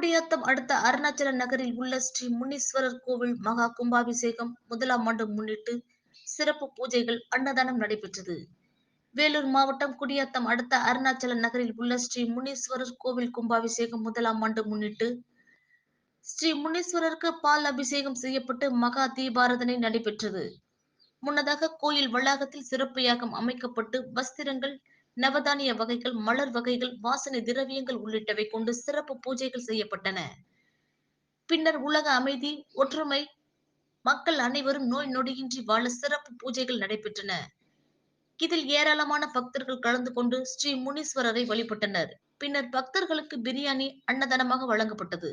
குடியாத்தம் அடுத்த அருணாச்சல நகரில் உள்ள ஸ்ரீ முனீஸ்வரர் கோவில் மகா கும்பாபிஷேகம் முதலாம் ஆண்டு முன்னிட்டு சிறப்பு பூஜைகள் அன்னதானம் நடைபெற்றது. வேலூர் மாவட்டம் குடியாத்தம் அடுத்த அருணாச்சல நகரில் உள்ள ஸ்ரீ முனீஸ்வரர் கோவில் கும்பாபிஷேகம் முதலாம் ஆண்டு முன்னிட்டு ஸ்ரீ முனீஸ்வரருக்கு பால் அபிஷேகம் செய்யப்பட்டு மகா தீபாரதனை நடைபெற்றது. முன்னதாக கோயில் வளாகத்தில் சிறப்பு யாகம் அமைக்கப்பட்டு வஸ்திரங்கள் நவதானிய வகைகள் மலர் வகைகள் வாசனை திரவியங்கள் உள்ளிட்டவை கொண்டு சிறப்பு பூஜைகள் செய்யப்பட்டன. பின்னர் உலக அமைதி ஒற்றுமை மக்கள் அனைவரும் நோய் நொடியின்றி வாழ சிறப்பு பூஜைகள் நடைபெற்றன. இதில் ஏராளமான பக்தர்கள் கலந்து கொண்டு ஸ்ரீ முனீஸ்வரரை வழிபட்டனர். பின்னர் பக்தர்களுக்கு பிரியாணி அன்னதானமாக வழங்கப்பட்டது.